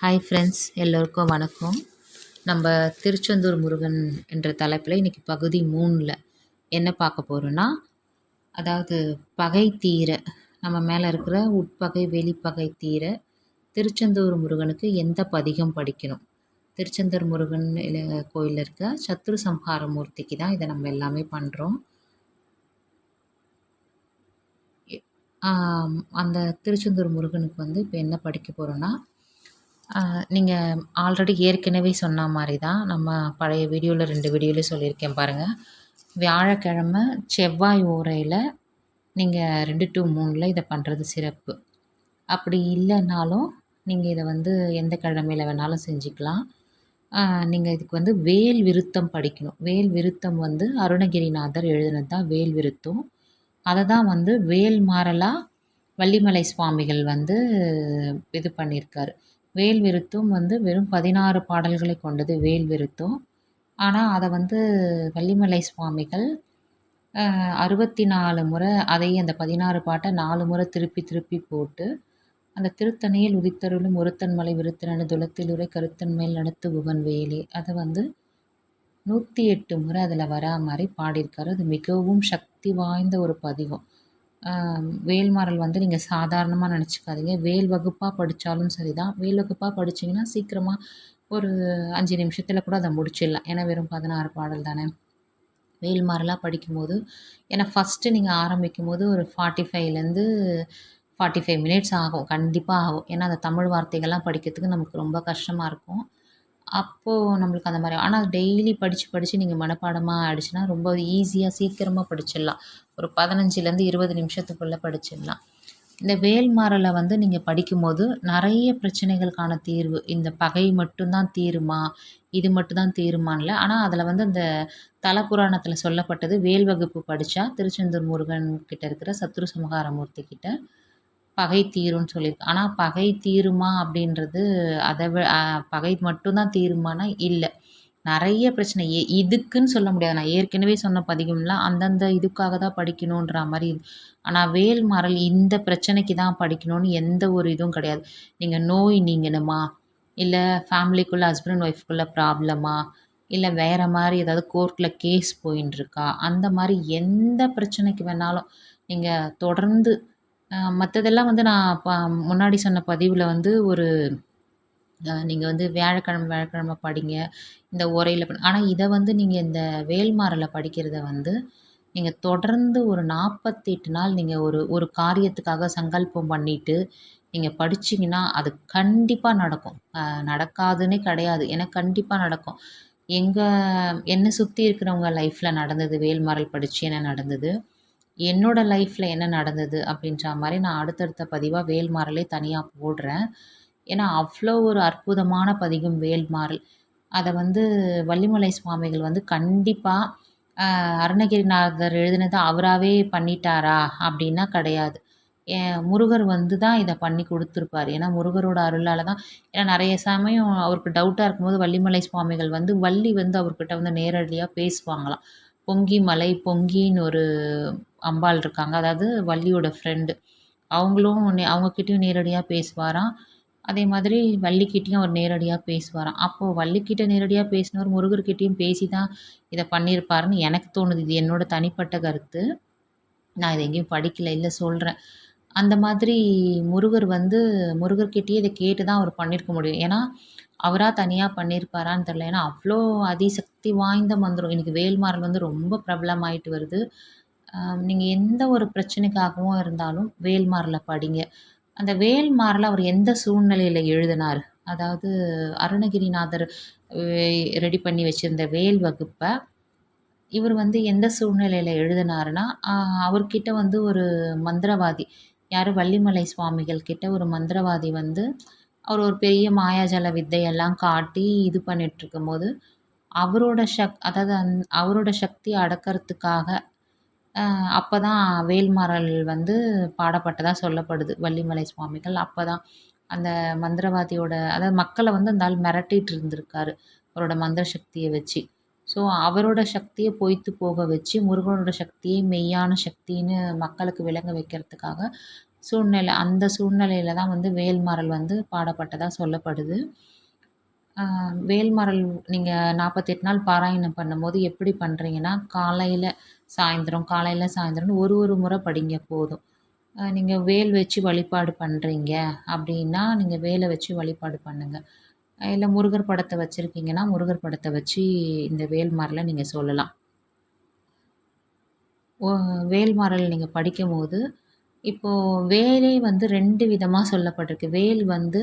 Hi friends எல்லோருக்கும் வணக்கம். நம்ம திருச்செந்தூர் முருகன் என்ற தலைப்பில் இன்றைக்கி பகுதி மூணில் என்ன பார்க்க போகிறோன்னா அதாவது பகை தீர நம்ம மேலே இருக்கிற உட்பகை வெளிப்பகை தீர திருச்செந்தூர் முருகனுக்கு எந்த பதிகம் படிக்கணும்? திருச்செந்தூர் முருகன் கோயிலில் இருக்க சத்ரு சம்ஹார மூர்த்திக்கு தான் இதை நம்ம எல்லாமே பண்ணுறோம் அந்த திருச்செந்தூர் முருகனுக்கு வந்து இப்போ என்ன படிக்க போகிறோன்னா நீங்கள் ஆல்ரெடி ஏற்கனவே சொன்ன மாதிரி தான் நம்ம பழைய வீடியோவில் ரெண்டு வீடியோலையும் சொல்லியிருக்கேன் பாருங்கள் வியாழக்கிழமை செவ்வாய் ஓரையில் நீங்கள் ரெண்டு டு மூணில் இதை பண்ணுறது சிறப்பு. அப்படி இல்லைனாலும் நீங்கள் இதை வந்து எந்த கிழமையில் வேணாலும் செஞ்சுக்கலாம். நீங்கள் இதுக்கு வந்து வேல் விருத்தம் படிக்கணும். வேல் விருத்தம் வந்து அருணகிரிநாதர் எழுதினது தான் வேல் விருத்தம். அதை தான் வந்து வேல் மாறலாக வள்ளிமலை சுவாமிகள் வந்து இது பண்ணியிருக்காரு. வேல் விருத்தம் வந்து வெறும் பதினாறு பாடல்களை கொண்டது வேல் விருத்தம். ஆனால் அதை வந்து வள்ளிமலை சுவாமிகள் அறுபத்தி நாலு முறை அதை அந்த பதினாறு பாட்டை நாலு முறை திருப்பி திருப்பி போட்டு அந்த திருத்தணியில் உதித்தருளும் ஒருத்தன் மலை விருத்தனு துளத்தில் உரை கருத்தன் மேல் நடத்து புவன் வேலே அதை வந்து நூற்றி எட்டு முறை அதில் வரா மாதிரி பாடியிருக்காரு. அது மிகவும் சக்தி வாய்ந்த ஒரு பதிகம் வேல்மாறல் வந்து நீங்கள் சாதாரணமாக நினச்சிக்காதீங்க. வேல் வகுப்பாக படித்தாலும் சரி தான் வேல் வகுப்பாக படித்தீங்கன்னா சீக்கிரமாக ஒரு அஞ்சு நிமிஷத்தில் கூட அதை முடிச்சிடலாம். ஏன்னா வெறும் பதினாறு பாடல் தானே. வேல்மாறலாக படிக்கும்போது ஏன்னா ஃபஸ்ட்டு நீங்கள் ஆரம்பிக்கும் போது ஒரு ஃபார்ட்டி ஃபைவ்லேருந்து ஃபார்ட்டி ஃபைவ் மினிட்ஸ் ஆகும். கண்டிப்பாக ஆகும். ஏன்னா அந்த தமிழ் வார்த்தைகள்லாம் படிக்கிறதுக்கு நமக்கு ரொம்ப கஷ்டமாக இருக்கும். அப்போது நம்மளுக்கு அந்த மாதிரி. ஆனால் டெய்லி படித்து படித்து நீங்கள் மனப்பாடமாக ஆகிடுச்சின்னா ரொம்ப ஈஸியாக சீக்கிரமாக படிச்சிடலாம். ஒரு பதினஞ்சுலேருந்து இருபது நிமிஷத்துக்குள்ளே படிச்சிடலாம். இந்த வேல்மாறலை வந்து நீங்கள் படிக்கும்போது நிறைய பிரச்சனைகளுக்கான தீர்வு. இந்த பகை மட்டும்தான் தீருமா? இது மட்டும்தான் தீருமான்ல. ஆனால் அதில் வந்து அந்த தலப்புராணத்தில் சொல்லப்பட்டது வேல் வகுப்பு படித்தா திருச்செந்தூர் முருகன் கிட்ட இருக்கிற சத்ரு சமகாரமூர்த்தி கிட்ட பகை தீரும்னு சொல்லியிருக்கு ஆனால் பகை தீருமா அப்படின்றது அதை விட பகை மட்டும்தான் தீருமானா இல்லை. நிறைய பிரச்சனை. ஏ இதுக்குன்னு சொல்ல முடியாது. நான் ஏற்கனவே சொன்ன பதிகம்லாம் அந்தந்த இதுக்காக தான் படிக்கணுன்ற மாதிரி ஆனால் வேல்மாறல் இந்த பிரச்சனைக்கு தான் படிக்கணும்னு எந்த ஒரு இதுவும் கிடையாது. நீங்கள் நோய் நீங்கணுமா? இல்லை ஃபேமிலிக்குள்ளே ஹஸ்பண்ட் ஒய்ஃப்குள்ளே ப்ராப்ளமா இல்லை வேறு மாதிரி ஏதாவது கோர்ட்டில் கேஸ் போயின்னு இருக்கா? அந்த மாதிரி எந்த பிரச்சனைக்கு வேணாலும் நீங்கள் தொடர்ந்து மற்றதெல்லாம் வந்து நான் ப முன்னாடி சொன்ன பதிவில் வந்து ஒரு நீங்கள் வந்து வியாழக்கிழம வியாழக்கிழம படிங்க. இந்த உரையில ஆனால் இதை வந்து நீங்கள் இந்த வேல்மாறலை படிக்கிறத வந்து நீங்கள் தொடர்ந்து ஒரு நாற்பத்தெட்டு நாள் நீங்கள் ஒரு ஒரு காரியத்துக்காக சங்கல்பம் பண்ணிவிட்டு நீங்கள் படிச்சிங்கன்னா அது கண்டிப்பாக நடக்கும். நடக்காதுன்னே கிடையாது. ஏன்னா கண்டிப்பாக நடக்கும். எங்கள் என்னை சுற்றி இருக்கிறவங்க லைஃப்பில் நடந்தது வேல்மாறல் படித்து என்ன நடந்தது? என்னோடய லைஃப்பில் என்ன நடந்தது அப்படின்ற மாதிரி நான் அடுத்தடுத்த பதிவாக வேல்மாறலே தனியாக போடுறேன். ஏன்னா அவ்வளோ ஒரு அற்புதமான பதிகம் வேல்மாறல் அதை வந்து வள்ளிமலை சுவாமிகள் வந்து கண்டிப்பாக அருணகிரிநாதர் எழுதினதை அவராகவே பண்ணிட்டாரா அப்படின்னா கிடையாது. முருகர் வந்து தான் இதை பண்ணி கொடுத்துருப்பார். ஏன்னா முருகரோட அருளால் தான். ஏன்னா நிறைய சமயம் அவருக்கு டவுட்டாக இருக்கும்போது வள்ளிமலை சுவாமிகள் வந்து வள்ளி வந்து அவர்கிட்ட வந்து நேரடியாக பேசுவாங்களாம். பொங்கி மலை பொங்கின்னு ஒரு அம்பாள் இருக்காங்க. அதாவது வள்ளியோட ஃப்ரெண்டு அவங்களும் அவங்கக்கிட்டேயும் நேரடியாக பேசுவாராம். அதே மாதிரி வள்ளிக்கிட்டேயும் அவர் நேரடியாக பேசுவாராம். அப்போது வள்ளிக்கிட்ட நேரடியாக பேசினவர் முருகர்கிட்டேயும் பேசி தான் இதை பண்ணியிருப்பாருன்னு எனக்கு தோணுது. இது என்னோடய தனிப்பட்ட கருத்து. நான் இதை எங்கேயும் படிக்கல இல்லை சொல்கிறேன் அந்த மாதிரி முருகர் வந்து முருகர்கிட்டயே இதை கேட்டு தான் அவர் பண்ணியிருக்க முடியும். ஏன்னா அவராக தனியாக பண்ணியிருப்பாரான்னு தெரில ஏன்னா அவ்வளோ அதிசக்தி வாய்ந்த மந்திரம். இன்றைக்கி வேல்மாறல் வந்து ரொம்ப பிரபலமாயிட்டு வருது. நீங்கள் எந்த ஒரு பிரச்சனைக்காகவும் இருந்தாலும் வேல்மாறலை படிங்க. அந்த வேல்மாறலை அவர் எந்த சூழ்நிலையில் எழுதினார்? அதாவது அருணகிரிநாதர் ரெடி பண்ணி வச்சுருந்த வேல் வகுப்பை இவர் வந்து எந்த சூழ்நிலையில் எழுதினாருன்னா அவர்கிட்ட வந்து ஒரு மந்திரவாதி யார்? வள்ளிமலை சுவாமிகள் கிட்ட ஒரு மந்திரவாதி வந்து அவர் ஒரு பெரிய மாயாஜால வித்தையெல்லாம் காட்டி இது பண்ணிகிட்ருக்கும்போது அவரோட சக் அதாவது அந் அவரோட சக்தியை அடக்கிறதுக்காக அப்போ தான் வேல்மாறல் வந்து பாடப்பட்டதாக சொல்லப்படுது. வள்ளிமலை சுவாமிகள் அப்போ தான் அந்த மந்திரவாதியோட அதாவது மக்களை வந்து அந்த ஆள் மிரட்டிட்டு இருந்திருக்காரு. அவரோட மந்திர சக்தியை வச்சு. ஸோ அவரோட சக்தியை பொய்த்து போக வச்சு முருகனோட சக்தியை மெய்யான சக்தின்னு மக்களுக்கு விளங்க வைக்கிறதுக்காக சூழ்நிலை அந்த சூழ்நிலையில தான் வந்து வேல்மாறல் வந்து பாடப்பட்டதாக சொல்லப்படுது. வேல்மரல் நீங்கள் நாற்பத்தெட்டு நாள் பாராயணம் பண்ணும்போது எப்படி பண்ணுறீங்கன்னா காலையில் சாயந்தரம் காலையில் சாயந்தரம்னு ஒரு ஒரு முறை படிங்க போதும். நீங்கள் வேல் வச்சு வழிபாடு பண்ணுறீங்க அப்படின்னா நீங்கள் வேலை வச்சு வழிபாடு பண்ணுங்கள் இல்லை முருகர் படத்தை வச்சுருக்கீங்கன்னா முருகர் படத்தை வச்சு இந்த வேல்மாறலை நீங்கள் சொல்லலாம். வேல்மரல் நீங்கள் படிக்கும்போது இப்போது வேலை வந்து ரெண்டு விதமாக சொல்லப்பட்டிருக்கு. வேல் வந்து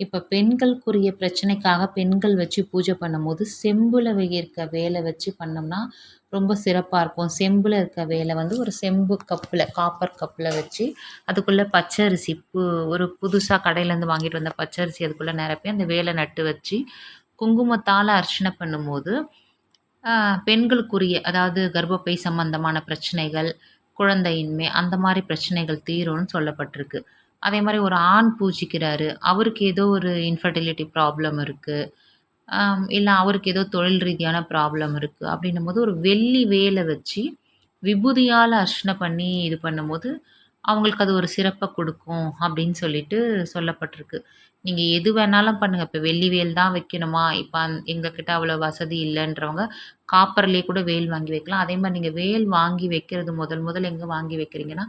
இப்போ பெண்களுக்குரிய பிரச்சனைக்காக பெண்கள் வச்சு பூஜை பண்ணும்போது செம்பில் இருக்க வேலை வச்சு பண்ணோம்னா ரொம்ப சிறப்பாக இருக்கும். செம்பில் இருக்க வேலை வந்து ஒரு செம்பு கப்பில் காப்பர் கப்பில் வச்சு அதுக்குள்ளே பச்சரிசி பு ஒரு புதுசாக கடையிலேருந்து வாங்கிட்டு வந்த பச்சரிசி அதுக்குள்ளே நிரப்பி அந்த வேலை நட்டு வச்சு குங்குமத்தால் அர்ச்சனை பண்ணும்போது பெண்களுக்குரிய அதாவது கர்ப்பப்பை சம்பந்தமான பிரச்சனைகள் குழந்தையின்மை அந்த மாதிரி பிரச்சனைகள் தீரும்னு சொல்லப்பட்டிருக்கு. அதே மாதிரி ஒரு ஆண் பூஜிக்கிறாரு அவருக்கு ஏதோ ஒரு இன்ஃபர்டிலிட்டி ப்ராப்ளம் இருக்குது இல்லை அவருக்கு ஏதோ தொழில் ரீதியான ப்ராப்ளம் இருக்குது அப்படின்னும் போது ஒரு வெள்ளி வேலை வச்சு விபூதியால் அர்ச்சனை பண்ணி இது பண்ணும்போது அவங்களுக்கு அது ஒரு சிறப்பை கொடுக்கும் அப்படின்னு சொல்லிட்டு சொல்லப்பட்டிருக்கு. நீங்கள் எது வேணாலும் பண்ணுங்கள் இப்போ வெள்ளி வேல் தான் வைக்கணுமா? இப்போ அந் எங்கக்கிட்ட அவ்வளோ வசதி இல்லைன்றவங்க காப்பர்லேயே கூட வேல் வாங்கி வைக்கலாம். அதே மாதிரி நீங்கள் வேல் வாங்கி வைக்கிறது முதல் முதல் எங்கே வாங்கி வைக்கிறீங்கன்னா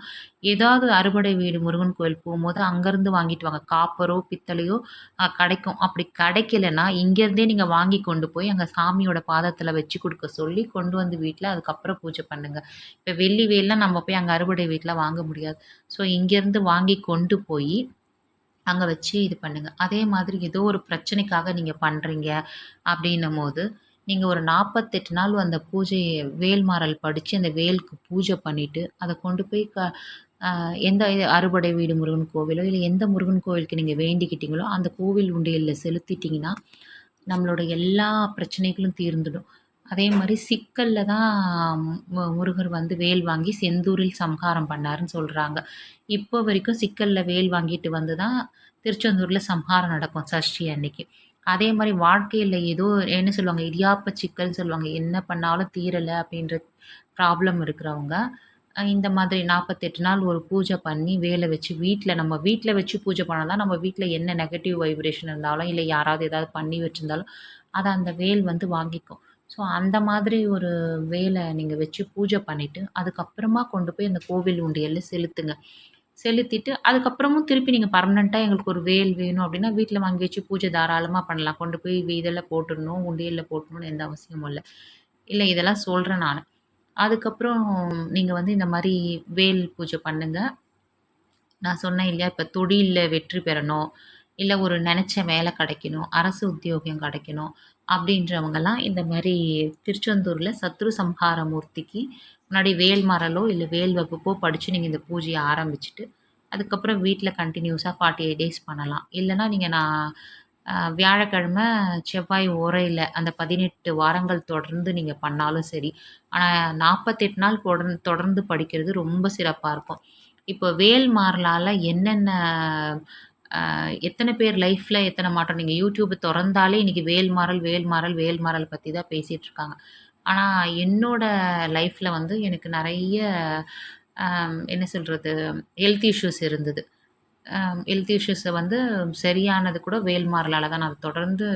ஏதாவது அறுபடை வீடு முருகன் கோயில் போகும்போது அங்கேருந்து வாங்கிட்டு வாங்க. காப்பரோ பித்தளையோ கிடைக்கும். அப்படி கிடைக்கலன்னா இங்கேருந்தே நீங்கள் வாங்கி கொண்டு போய் அங்கே சாமியோட பாதத்தில் வச்சு கொடுக்க சொல்லி கொண்டு வந்து வீட்டில் அதுக்கப்புறம் பூஜை பண்ணுங்கள் இப்போ வெள்ளி வேல்லாம் நம்ம போய் அங்கே அறுபடை வீட்டில் வாங்க முடியாது. ஸோ இங்கேருந்து வாங்கி கொண்டு போய் அங்கே வச்சு இது பண்ணுங்கள் அதே மாதிரி ஏதோ ஒரு பிரச்சனைக்காக நீங்கள் பண்ணுறீங்க அப்படின்னும் போது நீங்கள் ஒரு நாற்பத்தெட்டு நாள் அந்த பூஜையை வேல்மாறல் படித்து அந்த வேலுக்கு பூஜை பண்ணிவிட்டு அதை கொண்டு போய் க எந்த அறுபடை வீடு முருகன் கோவிலோ இல்லை எந்த முருகன் கோவிலுக்கு நீங்கள் வேண்டிக்கிட்டீங்களோ அந்த கோவில் உண்டியலில் செலுத்திட்டிங்கன்னா நம்மளோட எல்லா பிரச்சனைகளும் தீர்ந்துடும். அதே மாதிரி சிக்கலில் தான் முருகர் வந்து வேல் வாங்கி செந்தூரில் சம்ஹாரம் பண்ணாருன்னு சொல்கிறாங்க இப்போ வரைக்கும் சிக்கலில் வேல் வாங்கிட்டு வந்து தான் திருச்செந்தூரில் சம்ஹாரம் நடக்கும் சஷ்டி அன்னைக்கு. அதே மாதிரி வாழ்க்கையில் ஏதோ என்ன சொல்லுவாங்க இடியாப்ப சிக்கல்னு சொல்லுவாங்க என்ன பண்ணாலும் தீரலை அப்படின்ற ப்ராப்ளம் இருக்கிறவங்க இந்த மாதிரி நாற்பத்தெட்டு நாள் ஒரு பூஜை பண்ணி வேலை வச்சு வீட்டில் நம்ம வீட்டில் வச்சு பூஜை பண்ணால் தான் நம்ம வீட்டில் என்ன நெகட்டிவ் வைப்ரேஷன் இருந்தாலும் இல்லை யாராவது ஏதாவது பண்ணி வச்சுருந்தாலும் அதை அந்த வேல் வந்து வாங்கிக்கும். ஸோ அந்த மாதிரி ஒரு வேலை நீங்கள் வச்சு பூஜை பண்ணிவிட்டு அதுக்கப்புறமா கொண்டு போய் அந்த கோவில் உண்டியலில் செலுத்துங்க. செலுத்திட்டு அதுக்கப்புறமும் திருப்பி நீங்கள் பர்மனெண்ட்டாக எங்களுக்கு ஒரு வேல் வேணும் அப்படின்னா வீட்டில் வாங்கி வச்சு பூஜை தாராளமாக பண்ணலாம். கொண்டு போய் வீதெல்லாம் போட்டுடணும் உண்டியலில் போட்டணும்னு எந்த அவசியமும் இல்லை. இல்லை இதெல்லாம் சொல்கிறேன் நான். அதுக்கப்புறம் நீங்கள் வந்து இந்த மாதிரி வேல் பூஜை பண்ணுங்கள் நான் சொன்னேன் இல்லையா இப்போ தொழிலில் வெற்றி பெறணும். இல்லை ஒரு நினச்ச வேலை கிடைக்கணும் அரசு உத்தியோகம் கிடைக்கணும் அப்படின்றவங்கெல்லாம் இந்த மாதிரி திருச்செந்தூரில் சத்ரு சம்ஹார மூர்த்திக்கு முன்னாடி வேல் மரலோ இல்லை வேல் வகுப்போ படித்து நீங்கள் இந்த பூஜையை ஆரம்பிச்சுட்டு அதுக்கப்புறம் வீட்டில் கண்டினியூஸாக ஃபார்ட்டி எயிட் டேஸ் பண்ணலாம். இல்லைனா நீங்கள் நான் வியாழக்கிழமை செவ்வாய் உரையில் அந்த பதினெட்டு வாரங்கள் தொடர்ந்து நீங்கள் பண்ணாலும் சரி ஆனால் நாற்பத்தெட்டு நாள் தொடர்ந்து தொடர்ந்து படிக்கிறது ரொம்ப சிறப்பாக இருக்கும். இப்போ வேல் மாறலால் என்னென்ன எத்தனை பேர் லைஃப்பில் எத்தனை மாற்றம்? நீங்கள் யூடியூப் திறந்தாலே இன்றைக்கி வேல் மாறல் வேல் மாறல் வேல் மாறல் பற்றி தான் பேசிகிட்ருக்காங்க ஆனால் என்னோடய லைஃப்பில் வந்து எனக்கு நிறைய என்ன சொல்கிறது ஹெல்த் இஷ்யூஸ் இருந்தது. ஹெல்த் இஷ்யூஸை வந்து சரியானது கூட வேல் மாறலால் தான் நான் தொடர்ந்து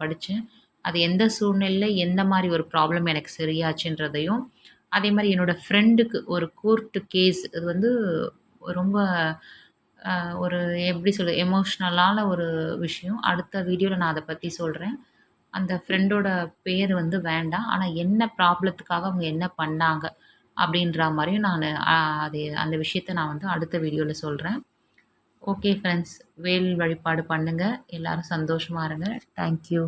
படித்தேன் அது எந்த சூழ்நிலையில் எந்த மாதிரி ஒரு ப்ராப்ளம் எனக்கு சரியாச்சுன்றதையும் அதே மாதிரி என்னோடய ஃப்ரெண்டுக்கு ஒரு கோர்ட்டு கேஸ் இது வந்து ரொம்ப ஒரு எப்படி சொல்ல எமோஷ்னலான ஒரு விஷயம். அடுத்த வீடியோவில் நான் அதை பற்றி சொல்கிறேன் அந்த ஃப்ரெண்டோட பேர் வந்து வேண்டாம். ஆனால் என்ன ப்ராப்ளத்துக்காக அவங்க என்ன பண்ணாங்க அப்படின்ற மாதிரியும் நான் அது அந்த விஷயத்த நான் வந்து அடுத்த வீடியோவில் சொல்கிறேன் ஓகே ஃப்ரெண்ட்ஸ் வேல் வழிபாடு பண்ணுங்கள் எல்லோரும் சந்தோஷமாக இருங்க. தேங்க்யூ